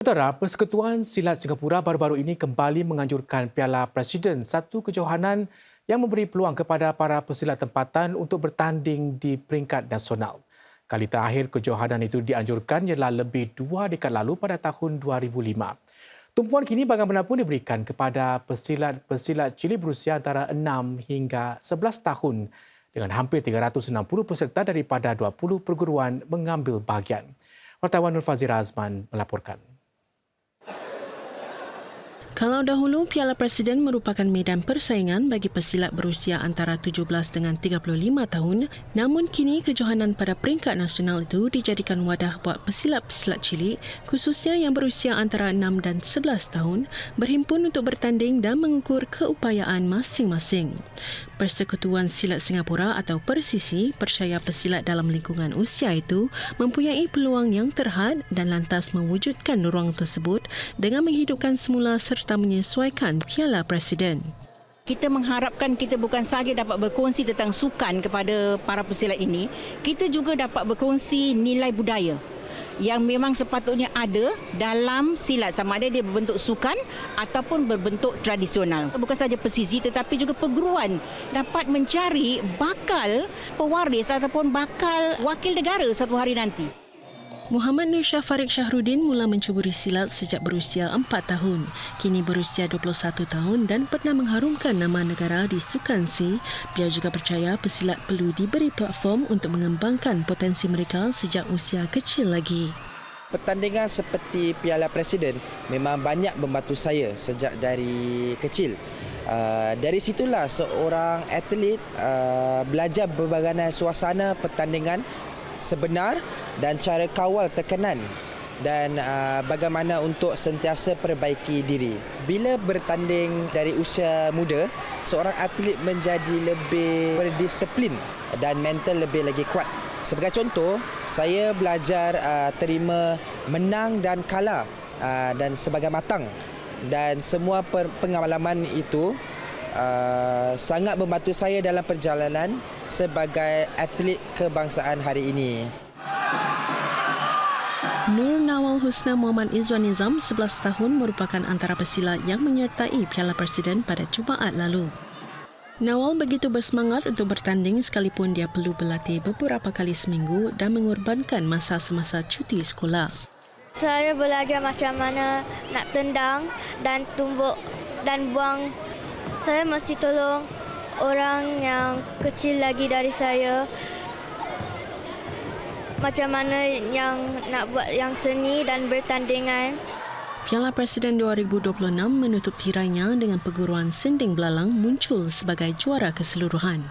Sementara Persekutuan Silat Singapura baru-baru ini kembali menganjurkan Piala Presiden satu kejohanan yang memberi peluang kepada para pesilat tempatan untuk bertanding di peringkat nasional. Kali terakhir kejohanan itu dianjurkan ialah lebih dua dekad lalu pada tahun 2005. Tumpuan kini bagaimanapun diberikan kepada pesilat-pesilat cili berusia antara 6 hingga 11 tahun dengan hampir 360 peserta daripada 20 perguruan mengambil bahagian. Wartawan Nur Fazir Azman melaporkan. Kalau dahulu Piala Presiden merupakan medan persaingan bagi pesilat berusia antara 17 dengan 35 tahun, namun kini kejohanan pada peringkat nasional itu dijadikan wadah buat pesilat-pesilat cilik khususnya yang berusia antara 6 dan 11 tahun berhimpun untuk bertanding dan mengukur keupayaan masing-masing. Persekutuan Silat Singapura atau Persisi percaya pesilat dalam lingkungan usia itu mempunyai peluang yang terhad dan lantas mewujudkan ruang tersebut dengan menghidupkan semula serta serta menyesuaikan Piala Presiden. Kita mengharapkan kita bukan sahaja dapat berkongsi tentang sukan kepada para pesilat ini, kita juga dapat berkongsi nilai budaya yang memang sepatutnya ada dalam silat sama ada dia berbentuk sukan ataupun berbentuk tradisional. Bukan saja pesisi tetapi juga perguruan dapat mencari bakal pewaris ataupun bakal wakil negara suatu hari nanti. Muhammad Nur Farid Syahrudin mula mencuburi silat sejak berusia 4 tahun. Kini berusia 21 tahun dan pernah mengharumkan nama negara di Sukan Si. Beliau juga percaya pesilat perlu diberi platform untuk mengembangkan potensi mereka sejak usia kecil lagi. Pertandingan seperti Piala Presiden memang banyak membantu saya sejak dari kecil. Uh, dari situlah seorang atlet uh, belajar berbagai suasana pertandingan sebenar dan cara kawal tekanan dan uh, bagaimana untuk sentiasa perbaiki diri. Bila bertanding dari usia muda, seorang atlet menjadi lebih berdisiplin dan mental lebih lagi kuat. Sebagai contoh, saya belajar uh, terima menang dan kalah uh, dan sebagai matang. Dan semua pengalaman itu uh, sangat membantu saya dalam perjalanan sebagai atlet kebangsaan hari ini. Nur Nawal Husna Muhammad Izwan Nizam, 11 tahun merupakan antara pesilat yang menyertai Piala Presiden pada Jumaat lalu. Nawal begitu bersemangat untuk bertanding sekalipun dia perlu berlatih beberapa kali seminggu dan mengorbankan masa semasa cuti sekolah. Saya belajar macam mana nak tendang dan tumbuk dan buang. Saya mesti tolong orang yang kecil lagi dari saya macam mana yang nak buat yang seni dan bertandingan. Piala Presiden 2026 menutup tirainya dengan perguruan Sending Belalang muncul sebagai juara keseluruhan.